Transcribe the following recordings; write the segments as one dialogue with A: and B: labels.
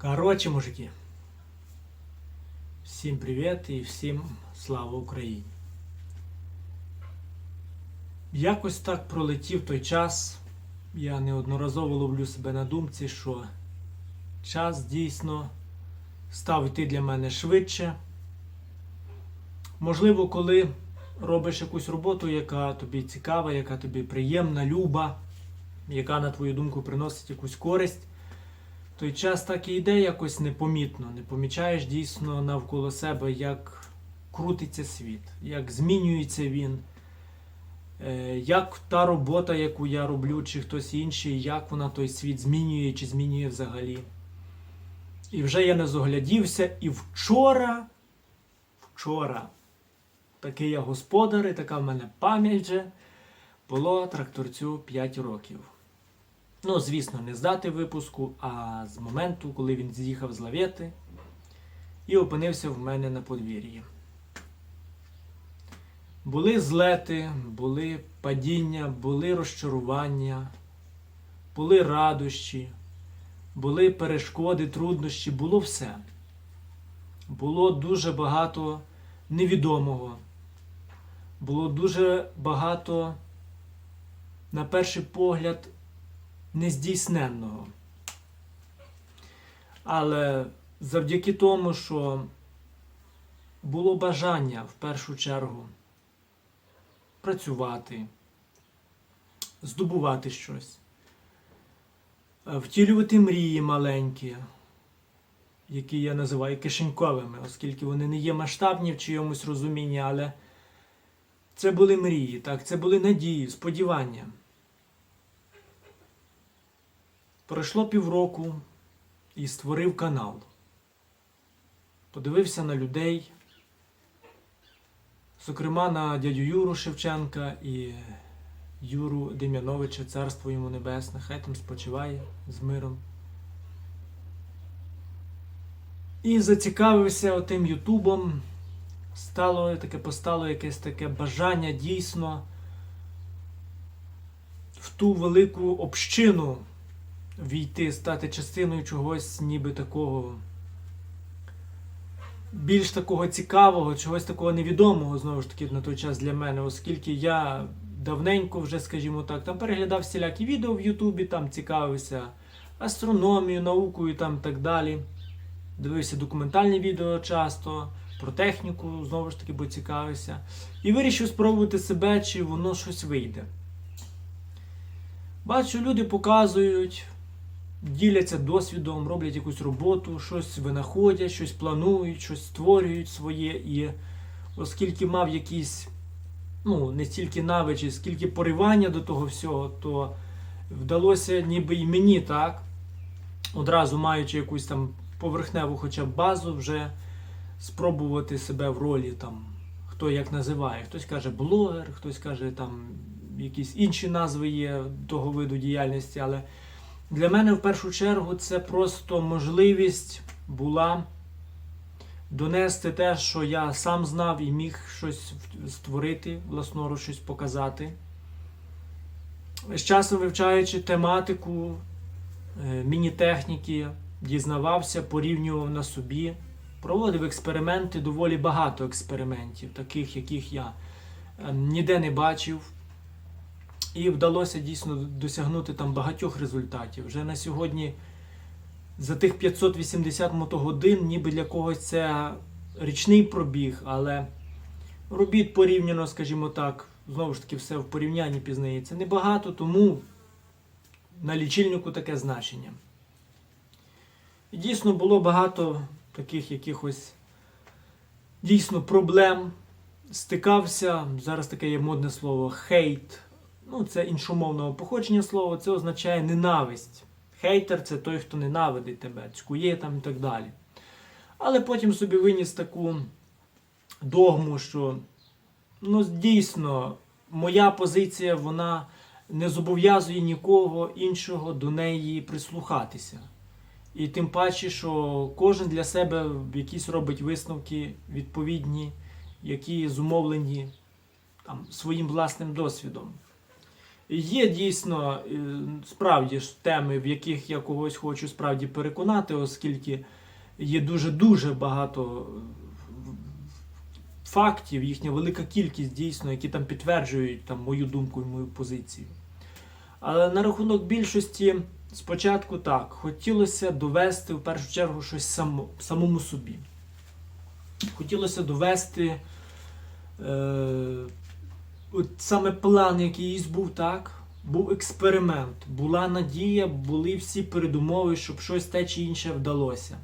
A: Коротше, мужики. Всім привіт і всім слава Україні. Якось так пролетів той час. Я неодноразово ловлю себе на думці, що час дійсно став йти для мене швидше. Можливо, коли робиш якусь роботу, яка тобі цікава, яка тобі приємна, люба, яка, на твою думку, приносить якусь користь, той час так і йде якось непомітно. Не помічаєш дійсно навколо себе, як крутиться світ, як змінюється він, е, як та робота, яку я роблю, чи хтось інший, як вона той світ змінює чи змінює взагалі. І вже я не зоглядівся, і вчора, вчора, такий я господар, і така в мене пам'ять вже, було тракторцю 5 років. Ну, звісно, не з дати випуску, а з моменту, коли він з'їхав з лавети і опинився в мене на подвір'ї. Були злети, були падіння, були розчарування, були радощі, були перешкоди, труднощі, було все. Було дуже багато невідомого. Було дуже багато, на перший погляд, нездійсненного. Але завдяки тому, що було бажання в першу чергу працювати, здобувати щось, е, втілювати мрії маленькі, які я називаю кишеньковими, оскільки вони не є масштабні в чиємусь розумінні, але це були мрії, так, це були надії, сподівання. Пройшло півроку і створив канал. Подивився на людей, зокрема на дядю Юру Шевченка і Юру Дем'яновича, царство йому небесне, хай там спочиває з миром. І зацікавився отим Ютубом. Стало таке, постало якесь таке бажання дійсно в ту велику общину війти, стати частиною чогось ніби такого більш такого цікавого, чогось такого невідомого, знову ж таки, на той час для мене, оскільки я давненько вже, скажімо так, там переглядав всілякі відео в Ютубі, там цікавився астрономією, наукою там так далі. Дивився документальні відео часто, про техніку, знову ж таки, бо цікавився. І вирішив спробувати себе, чи воно щось вийде. Бачу, люди показують, діляться досвідом, роблять якусь роботу, щось винаходять, щось планують, щось створюють своє. І оскільки мав якісь, ну, не стільки навичі, скільки поривання до того всього, то вдалося ніби і мені так, одразу маючи якусь там поверхневу хоча б базу, вже спробувати себе в ролі там, хто як називає. Хтось каже блогер, хтось каже там якісь інші назви є того виду діяльності, але для мене в першу чергу це просто можливість була донести те, що я сам знав і міг щось створити, власноруч щось показати. З часом вивчаючи тематику е, міні-техніки, дізнавався, порівнював на собі, проводив експерименти, доволі багато експериментів, таких, яких я е, ніде не бачив. І вдалося дійсно досягнути там багатьох результатів. Вже на сьогодні за тих 580 мотогодин, ніби для когось це річний пробіг, але робіт порівняно, скажімо так, знову ж таки, все в порівнянні пізнається небагато, тому на лічильнику таке значення. І дійсно було багато таких якихось дійсно проблем. Стикався, зараз таке є модне слово хейт. Ну, це іншомовного походження слова, це означає ненависть. Хейтер це той, хто ненавидить тебе, цькує там і так далі. Але потім собі виніс таку догму, що ну, дійсно моя позиція вона не зобов'язує нікого іншого до неї прислухатися. І тим паче, що кожен для себе якісь робить висновки відповідні, які зумовлені там, своїм власним досвідом. Є дійсно е, справді ж теми, в яких я когось хочу справді переконати, оскільки є дуже-дуже багато е, фактів, їхня велика кількість дійсно, які там підтверджують там, мою думку і мою позицію. Але на рахунок більшості, спочатку так, хотілося довести в першу чергу щось само, самому собі. Хотілося довести е, от саме план, якийсь був так. Був експеримент, була надія, були всі передумови, щоб щось те чи інше вдалося.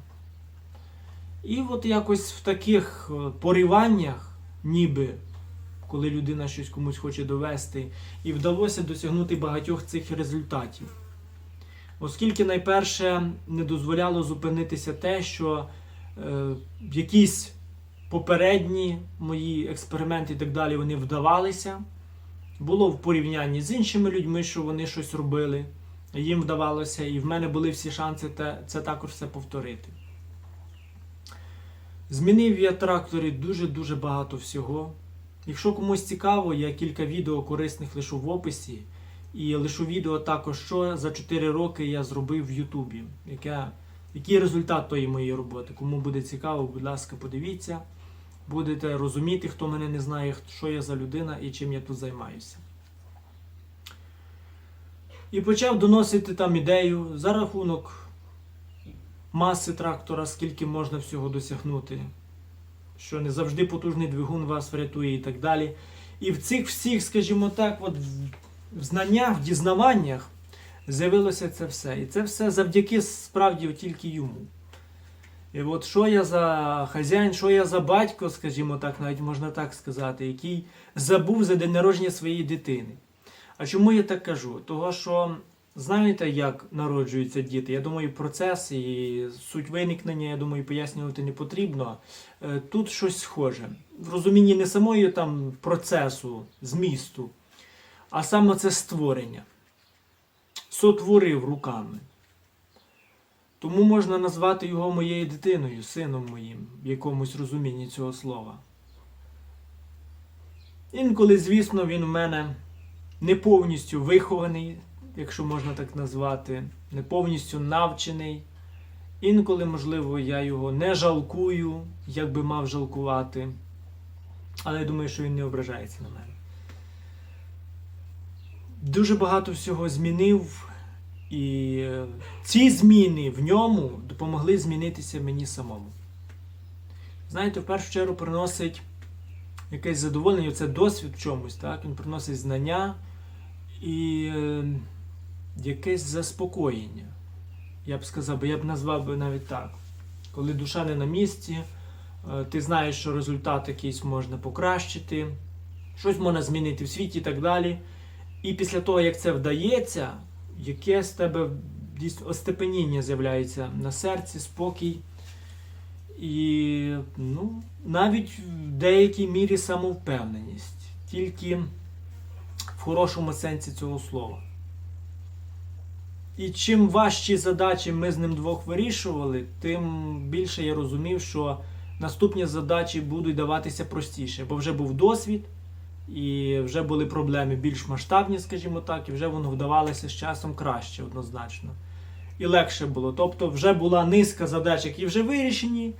A: І от якось в таких е, пориваннях, ніби коли людина щось комусь хоче довести, і вдалося досягнути багатьох цих результатів. Оскільки найперше не дозволяло зупинитися те, що е, якісь попередні мої експерименти і так далі вони вдавалися. Було в порівнянні з іншими людьми, що вони щось робили, їм вдавалося, і в мене були всі шанси те, це також все повторити. Змінив я тракторі дуже-дуже багато всього. Якщо комусь цікаво, я кілька відео корисних лишу в описі. І лишу відео також, що за 4 роки я зробив в Ютубі. Який результат тої моєї роботи. Кому буде цікаво, будь ласка, подивіться. Будете розуміти, хто мене не знає, що я за людина і чим я тут займаюся. І почав доносити там ідею за рахунок маси трактора, скільки можна всього досягнути, що не завжди потужний двигун вас врятує і так далі. І в цих всіх, скажімо так, от в знаннях, в дізнаваннях з'явилося це все. І це все завдяки справді тільки йому. І от що я за хазяїн, що я за батько, скажімо так, навіть можна так сказати, який забув за день народження своєї дитини. А чому я так кажу? Того, що знаєте, як народжуються діти? Я думаю, процес і суть виникнення, я думаю, пояснювати не потрібно. Е, Тут щось схоже. В розумінні не самої там процесу, змісту, а саме це створення. Сотворив руками. Тому можна назвати його моєю дитиною, сином моїм, в якомусь розумінні цього слова. Інколи, звісно, він в мене не повністю вихований, якщо можна так назвати, не повністю навчений. Інколи, можливо, я його не жалкую, як би мав жалкувати. Але я думаю, що він не ображається на мене. Дуже багато всього змінив. І ці зміни в ньому допомогли змінитися мені самому. Знаєте, в першу чергу приносить якесь задоволення, це досвід в чомусь, так? він приносить знання і е, якесь заспокоєння. Я б сказав, я б назвав би навіть так. Коли душа не на місці, е, ти знаєш, що результат якийсь можна покращити, щось можна змінити в світі і так далі. І після того, як це вдається, яке з тебе дійсно остепеніння з'являється на серці, спокій. І ну, навіть в деякій мірі самовпевненість, тільки в хорошому сенсі цього слова. І чим важчі задачі ми з ним двох вирішували, тим більше я розумів, що наступні задачі будуть даватися простіше, бо вже був досвід. І вже були проблеми більш масштабні, скажімо так, і вже воно вдавалося з часом краще однозначно. І легше було. Тобто вже була низка задач, які вже вирішені,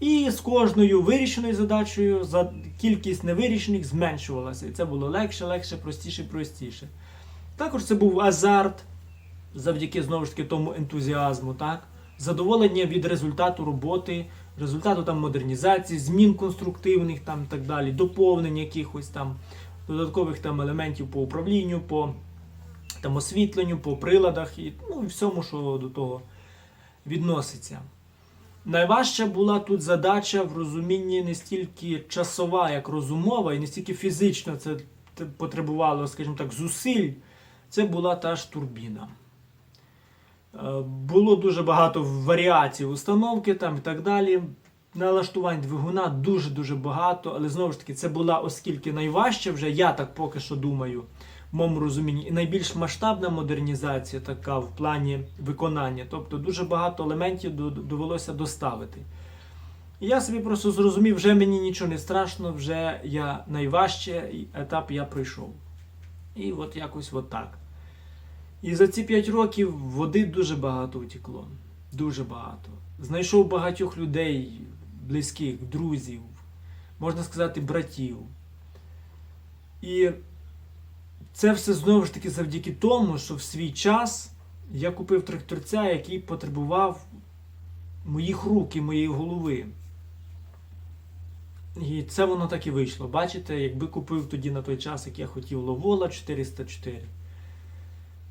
A: і з кожною вирішеною задачею за кількість невирішених зменшувалася. І це було легше, легше, простіше, простіше. Також це був азарт, завдяки знову ж таки тому ентузіазму, так? задоволення від результату роботи, результату там модернізації, змін конструктивних там так далі, доповнень якихось там додаткових там елементів по управлінню, по там освітленню, по приладах і ну, всьому, що до того відноситься. Найважча була тут задача в розумінні не стільки часова, як розумова, і не стільки фізично це потребувало, скажімо так, зусиль. Це була та ж турбіна. Е, Було дуже багато варіацій установки там і так далі. Налаштувань двигуна дуже-дуже багато, але знову ж таки, це була, оскільки найважча вже, я так поки що думаю, в моєму розумінні, і найбільш масштабна модернізація така в плані виконання. Тобто дуже багато елементів довелося доставити. І я собі просто зрозумів, вже мені нічого не страшно, вже я найважчий етап я пройшов. І от якось от так. І за ці 5 років води дуже багато утекло. Дуже багато. Знайшов багатьох людей, близьких, друзів, можна сказати, братів. І це все знову ж таки завдяки тому, що в свій час я купив тракторця, який потребував моїх рук і моєї голови. І це воно так і вийшло. Бачите, якби купив тоді на той час, як я хотів Ловола 404,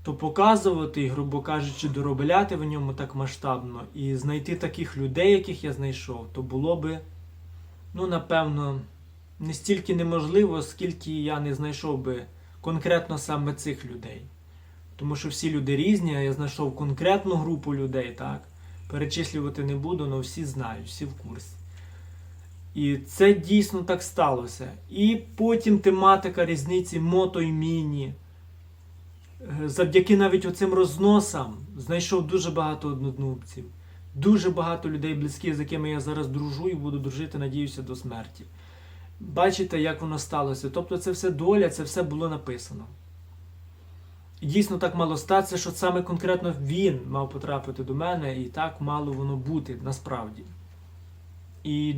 A: то показувати, і, грубо кажучи, доробляти в ньому так масштабно і знайти таких людей, яких я знайшов, то було би, ну, напевно, не стільки неможливо, скільки я не знайшов би конкретно саме цих людей. Тому що всі люди різні, а я знайшов конкретну групу людей, так? Перечислювати не буду, але всі знають, всі в курсі. І це дійсно так сталося. І потім тематика різниці мото і міні. Е, Завдяки навіть оцим розносам знайшов дуже багато однодумців, дуже багато людей близьких, з якими я зараз дружу і буду дружити, надіюся, до смерті. Бачите, як воно сталося. Тобто це все доля, це все було написано. І дійсно так мало статися, що саме конкретно він мав потрапити до мене, і так мало воно бути насправді. І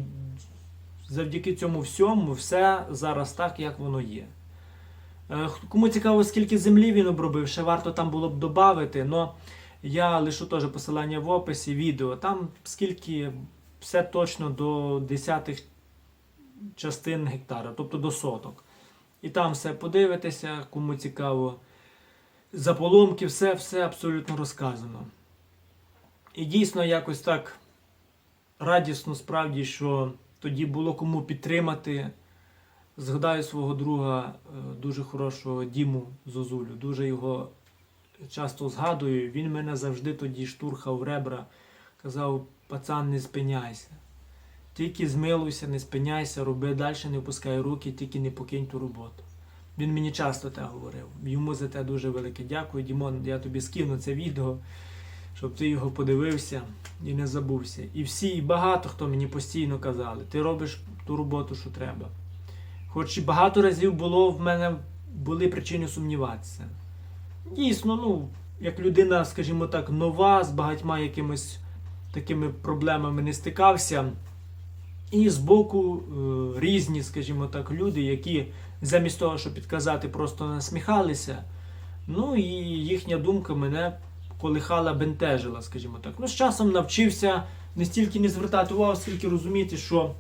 A: завдяки цьому всьому все зараз так, як воно є. Е, Кому цікаво, скільки землі він обробив, ще варто там було б додати, але я лишу теж посилання в описі відео. Там скільки все точно до десятих частин гектара, тобто до соток. І там все подивитися, кому цікаво. Заполомки, все, все абсолютно розказано. І дійсно якось так радісно справді, що тоді було кому підтримати. Згадаю свого друга, е, дуже хорошого Діму Зозулю. Дуже його часто згадую. Він мене завжди тоді штурхав в ребра, казав: пацан, не спиняйся. Тільки змилуйся, не спиняйся, роби далі, не опускай руки, тільки не покинь ту роботу. Він мені часто те говорив. Йому за те дуже велике дякую. Дімон, я тобі скину це відео, щоб ти його подивився і не забувся. І всі, і багато хто мені постійно казали, ти робиш ту роботу, що треба. Хоч і багато разів було в мене були причини сумніватися. Дійсно, ну, як людина, скажімо так, нова, з багатьма якимись такими проблемами не стикався. І збоку е, різні, скажімо так, люди, які замість того, щоб підказати, просто насміхалися. Ну і їхня думка мене колихала, бентежила, скажімо так. Ну, з часом навчився не стільки не звертати увагу, скільки розуміти, що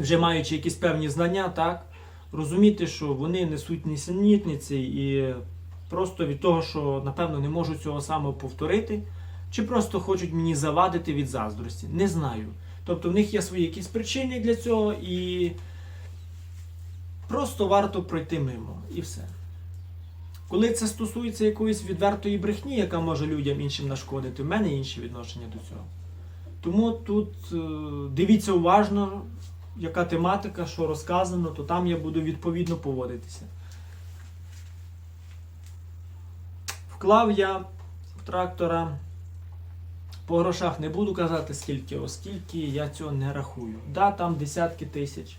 A: вже маючи якісь певні знання, так, розуміти, що вони несуть нісенітниці і просто від того, що, напевно, не можуть цього самого повторити, чи просто хочуть мені завадити від заздрості. Не знаю. Тобто в них є свої якісь причини для цього, і просто варто пройти мимо. І все. Коли це стосується якоїсь відвертої брехні, яка може людям іншим нашкодити, в мене інші відношення до цього. Тому тут е, дивіться уважно, яка тематика, що розказано, то там я буду відповідно поводитися. Вклав я в трактора. По грошах не буду казати скільки, оскільки я цього не рахую. Да, там десятки тисяч,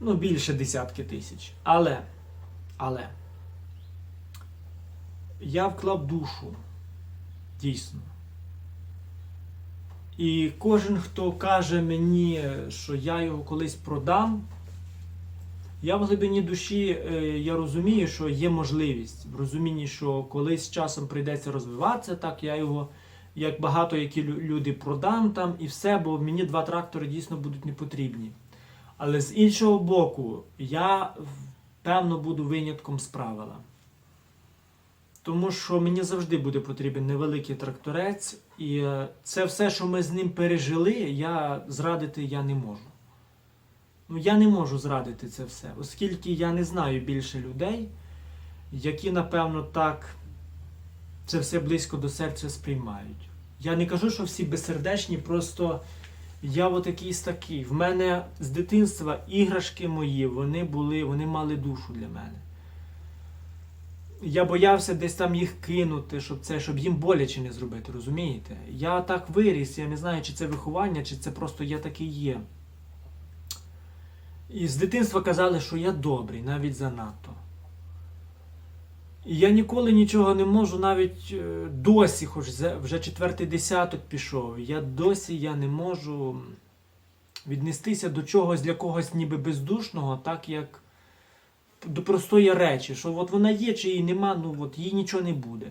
A: ну більше десятки тисяч. Але, але я вклав душу, дійсно. І кожен, хто каже мені, що я його колись продам, я в глибині душі е, я розумію, що є можливість. В розумінні, що колись часом прийдеться розвиватися, так я його як багато які люди продам там і все, бо мені два трактори дійсно будуть не потрібні. Але з іншого боку, я певно буду винятком з правила. Тому що мені завжди буде потрібен невеликий тракторець, і е, це все, що ми з ним пережили, я зрадити я не можу. Ну, я не можу зрадити це все, оскільки я не знаю більше людей, які, напевно, так це все близько до серця сприймають. Я не кажу, що всі безсердечні, просто я от якийсь такий. В мене з дитинства іграшки мої, вони були, вони мали душу для мене. Я боявся десь там їх кинути, щоб це, щоб їм боляче не зробити, розумієте? Я так виріс, я не знаю, чи це виховання, чи це просто я такий є. І з дитинства казали, що я добрий, навіть занадто. І я ніколи нічого не можу, навіть е, досі, хоч вже четвертий десяток пішов, я досі я не можу віднестися до чогось для когось ніби бездушного, так як до простої речі, що от вона є чи її нема, ну от їй нічого не буде.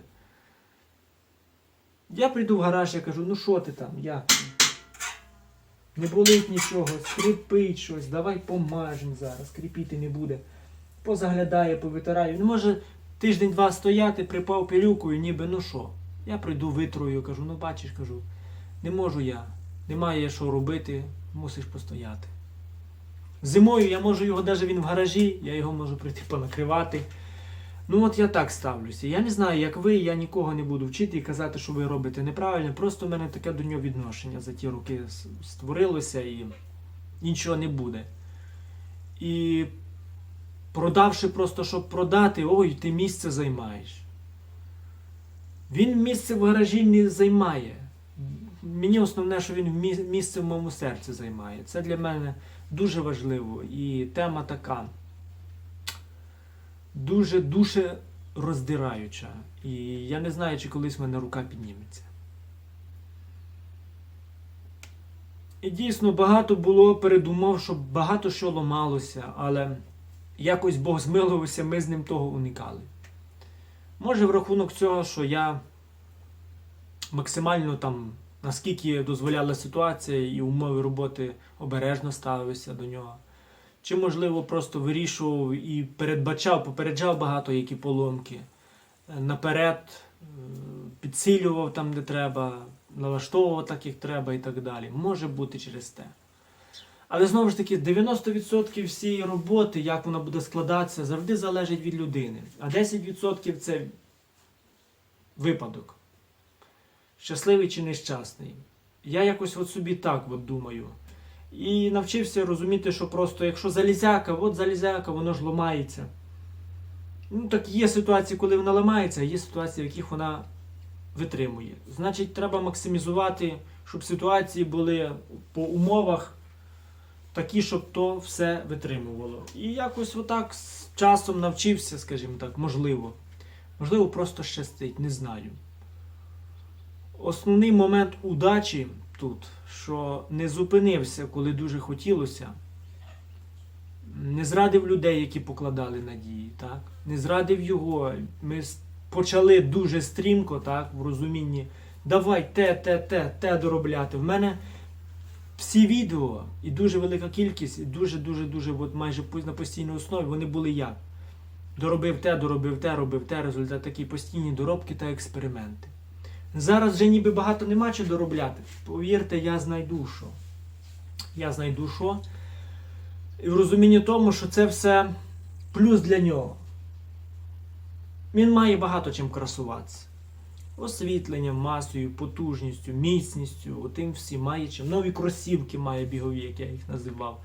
A: Я прийду в гараж, я кажу, ну що ти там, як? Не болить нічого, скрипить щось, давай помажемо зараз, скрипіти не буде. Позаглядає, повитираю. Ну, може, тиждень-два стояти, припав пилюкою, ніби ну що. Я прийду витрую, кажу, ну бачиш, кажу, не можу я, немає що робити, мусиш постояти. Зимою я можу його, навіть він в гаражі, я його можу прийти понакривати. Ну от я так ставлюся. Я не знаю, як ви, я нікого не буду вчити і казати, що ви робите неправильно. Просто в мене таке до нього відношення за ті роки створилося і нічого не буде. І продавши просто, щоб продати, ой, ти місце займаєш. Він місце в гаражі не займає. Мені основне, що він місце в моєму серці займає. Це для мене дуже важливо. І тема така дуже дуже роздираюча. І я не знаю, чи колись мене рука підніметься. І дійсно багато було передумов, що багато що ламалося, але якось Бог змилувався, ми з ним того уникали. Може, в рахунок цього, що я максимально там, наскільки дозволяла ситуація і умови роботи обережно ставився до нього. Чи, можливо, просто вирішував і передбачав, попереджав багато які поломки. Е, Наперед е, підсилював там, де треба, налаштовував так, як треба і так далі. Може бути через те. Але знову ж таки, 90% всієї роботи, як вона буде складатися, завжди залежить від людини. А 10% це випадок. Щасливий чи нещасний. Я якось от собі так от думаю. І навчився розуміти, що просто якщо залізяка, от залізяка, воно ж ламається. Ну так є ситуації, коли вона ламається, а є ситуації, в яких вона витримує. Значить, треба максимізувати, щоб ситуації були по умовах такі, щоб то все витримувало. І якось отак з часом навчився, скажімо так, можливо. Можливо, просто щастить, не знаю. Основний момент удачі тут, що не зупинився, коли дуже хотілося. Не зрадив людей, які покладали надії, так? не зрадив його. Ми почали дуже стрімко, так, в розумінні. Давай те, те, те, те доробляти. В мене всі відео і дуже велика кількість, і дуже, дуже, дуже, от майже на постійній основі вони були як. Доробив те, доробив те, робив те, результат такі постійні доробки та експерименти. Зараз вже ніби багато нема чого доробляти. Повірте, я знайду що. Я знайду що. І в розумінні тому, що це все плюс для нього. Він має багато чим красуватися. Освітленням, масою, потужністю, міцністю, отим всім має чим. Нові кросівки має бігові, як я їх називав.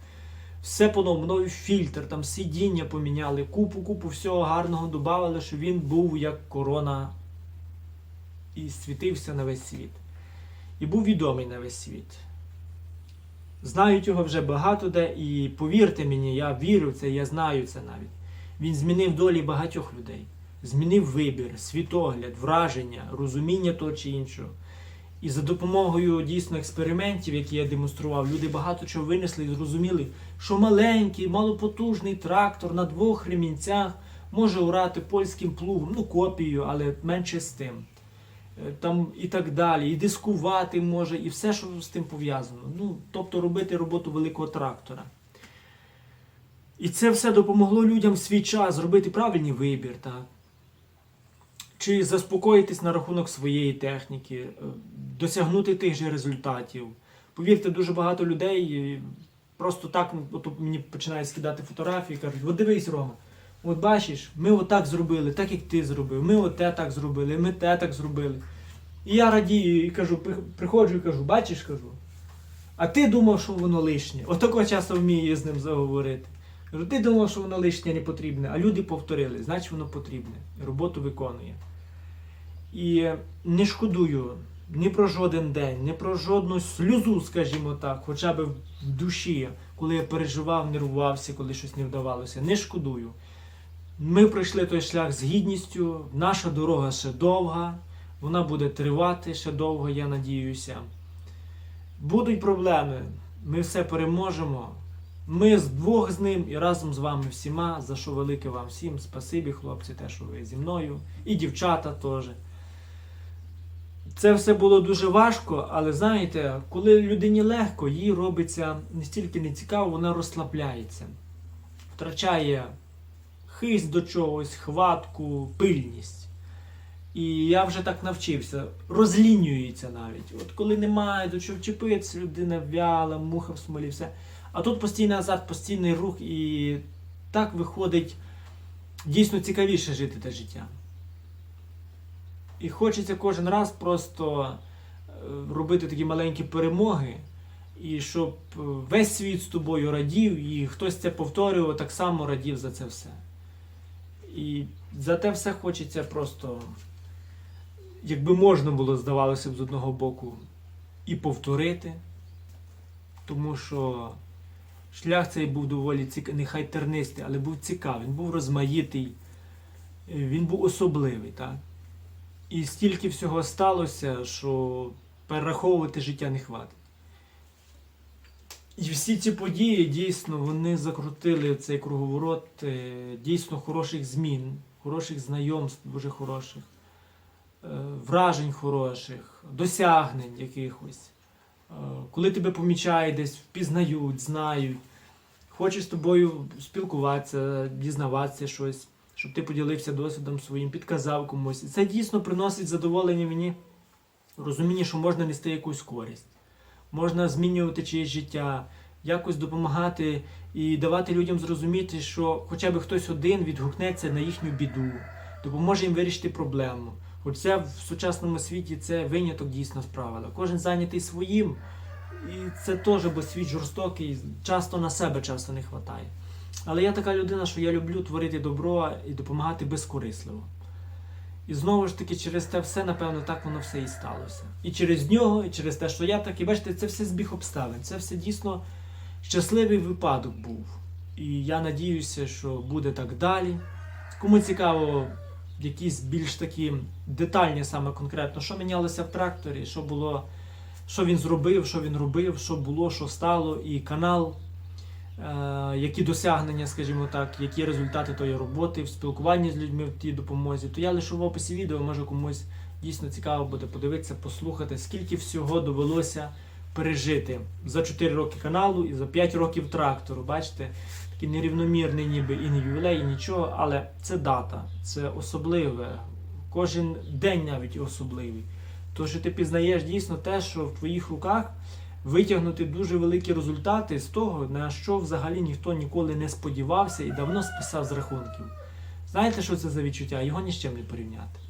A: Все по-новому, новий фільтр, там сидіння поміняли, купу-купу всього гарного додали, щоб він був як корона і світився на весь світ. І був відомий на весь світ. Знають його вже багато де, і повірте мені, я вірю в це, я знаю це навіть. Він змінив долі багатьох людей, змінив вибір, світогляд, враження, розуміння того чи іншого. І за допомогою дійсно експериментів, які я демонстрував, люди багато чого винесли і зрозуміли, що маленький, малопотужний трактор на двох ремінцях може урати польським плугом, ну копією, але менше з тим. Е, Там і так далі, і дискувати може, і все, що з тим пов'язано. Ну, тобто робити роботу великого трактора. І це все допомогло людям в свій час зробити правильний вибір, так? Чи заспокоїтись на рахунок своєї техніки, е, досягнути тих же результатів. Повірте, дуже багато людей е, просто так от мені починають скидати фотографії і кажуть, от дивись, Рома, от бачиш, ми отак зробили, так як ти зробив, ми оте так зробили, ми те так зробили. І я радію і кажу, приходжу і кажу, бачиш, кажу, а ти думав, що воно лишнє. Отако часто вмію з ним заговорити. Кажу, ти думав, що воно лишнє не потрібне, а люди повторили, значить воно потрібне. Роботу виконує. І не шкодую ні про жоден день, ні про жодну сльозу, скажімо так, хоча б в душі, коли я переживав, нервувався, коли щось не вдавалося. Не шкодую. Ми пройшли той шлях з гідністю. Наша дорога ще довга, вона буде тривати ще довго, я надіюся. Будуть проблеми, ми все переможемо. Ми з двох з ним і разом з вами всіма, за що велике вам всім. Спасибі, хлопці, те, що ви зі мною, і дівчата теж. Це все було дуже важко, але знаєте, коли людині легко, їй робиться настільки нецікаво, вона розслабляється, втрачає хисть до чогось, хватку, пильність. І я вже так навчився, розлінюється навіть. От коли немає до чого вчепитися, людина вяла, муха в смолі, все. А тут постійний азарт, постійний рух, і так виходить дійсно цікавіше жити те життя. І хочеться кожен раз просто е, робити такі маленькі перемоги, і щоб е, весь світ з тобою радів, і хтось це повторював, так само радів за це все. І за те все хочеться просто, якби можна було, здавалося б, з одного боку, і повторити, тому що шлях цей був доволі цікавий, нехай тернистий, але був цікавий, він був розмаїтий, він був особливий. Так? І стільки всього сталося, що перераховувати життя не хватить. І всі ці події дійсно вони закрутили цей круговорот е, дійсно хороших змін, хороших знайомств, дуже хороших, е, вражень хороших, досягнень якихось. Е, Коли тебе помічають десь, впізнають, знають, хочуть з тобою спілкуватися, дізнаватися щось, щоб ти поділився досвідом своїм, підказав комусь. Це дійсно приносить задоволення мені, розуміння, що можна нести якусь користь можна змінювати чиєсь життя, якось допомагати і давати людям зрозуміти, що хоча б хтось один відгукнеться на їхню біду, допоможе їм вирішити проблему. Хоч в сучасному світі це виняток дійсно з правила. Кожен зайнятий своїм, і це теж, бо світ жорстокий, часто на себе часто не вистачає. Але я така людина, що я люблю творити добро і допомагати безкорисливо. І знову ж таки, через те все, напевно, так воно все і сталося. І через нього, і через те, що я так, і бачите, це все збіг обставин. Це все дійсно щасливий випадок був. І я надіюся, що буде так далі. Кому цікаво, якісь більш такі детальні, саме конкретно, що мінялося в тракторі, що було, що він зробив, що він робив, що було, що стало, і канал. Е, які досягнення, скажімо так, які результати тої роботи в спілкуванні з людьми в тій допомозі, то я лише в описі відео, може комусь дійсно цікаво буде подивитися, послухати, скільки всього довелося пережити за 4 роки каналу і за 5 років трактору. Бачите, такий нерівномірний, ніби і не ювілей, і нічого, але це дата, це особливе. Кожен день навіть особливий. То, що ти пізнаєш дійсно те, що в твоїх руках витягнути дуже великі результати з того, на що взагалі ніхто ніколи не сподівався і давно списав з рахунків. Знаєте, що це за відчуття? Його ні з чим не порівняти.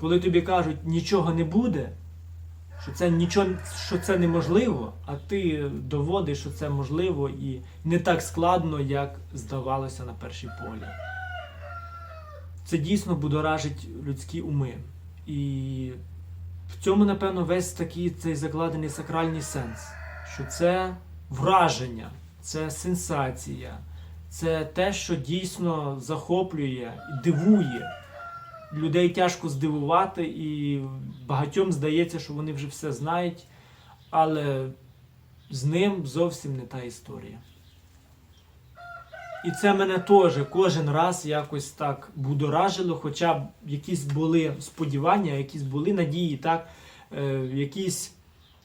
A: Коли тобі кажуть, нічого не буде, що це нічого, що це неможливо, а ти доводиш, що це можливо і не так складно, як здавалося на перший погляд. Це дійсно будоражить людські уми. І в цьому, напевно, весь такий цей закладений сакральний сенс, що це враження, це сенсація, це те, що дійсно захоплює і дивує. Людей тяжко здивувати, і багатьом здається, що вони вже все знають, але з ним зовсім не та історія. І це мене теж кожен раз якось так будоражило, хоча б якісь були сподівання, якісь були надії, так, е, якісь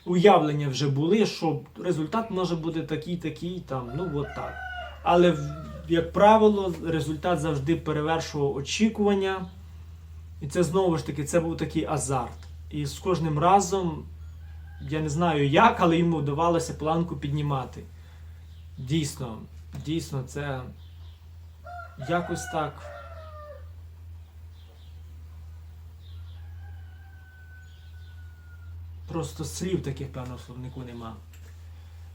A: уявлення вже були, що результат може бути такий, такий, там, ну от так. Але, як правило, результат завжди перевершував очікування. І це знову ж таки це був такий азарт. І з кожним разом, я не знаю як, але йому вдавалося планку піднімати. Дійсно. Дійсно, це якось так. Просто слів таких, певно, словнику нема.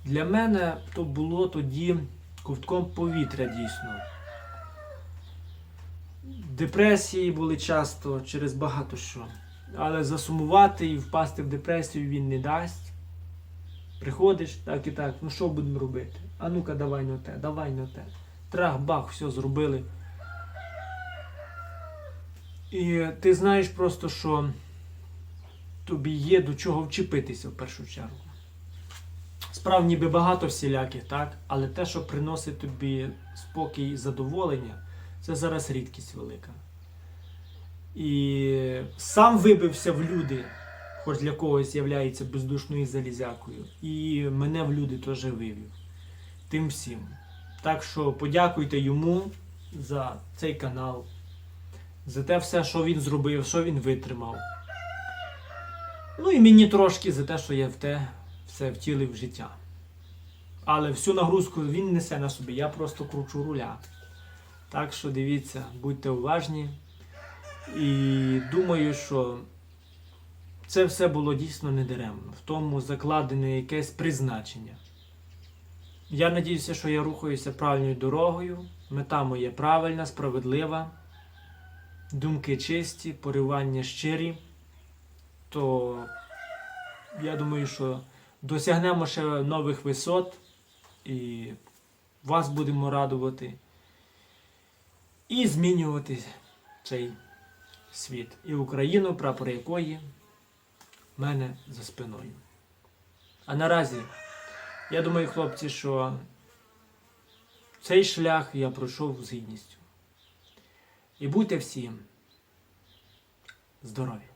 A: Для мене то було тоді ковтком повітря дійсно. Депресії були часто через багато що. Але засумувати і впасти в депресію він не дасть. Приходиш, так і так, ну що будемо робити? А ну-ка, давай на те, давай на те. Трах, бах, все зробили. І ти знаєш просто, що тобі є до чого вчепитися в першу чергу. Справ ніби багато всіляких, так? Але те, що приносить тобі спокій і задоволення, це зараз рідкість велика. І сам вибився в люди, хоч для когось являється бездушною залізякою, і мене в люди теж вивів. Тим всім. Так що подякуйте йому за цей канал, за те все, що він зробив, що він витримав. Ну і мені трошки за те, що я в те все втілив в життя. Але всю нагрузку він несе на собі, я просто кручу руля. Так що дивіться, будьте уважні. І думаю, що це все було дійсно недаремно. В тому закладене якесь призначення. Я надіюся, що я рухаюся правильною дорогою. Мета моя правильна, справедлива, думки чисті, поривання щирі. То я думаю, що досягнемо ще нових висот і вас будемо радувати і змінювати цей світ. І Україну, прапор якої в мене за спиною. А наразі, я думаю, хлопці, що цей шлях я пройшов з гідністю. І будьте всім здорові!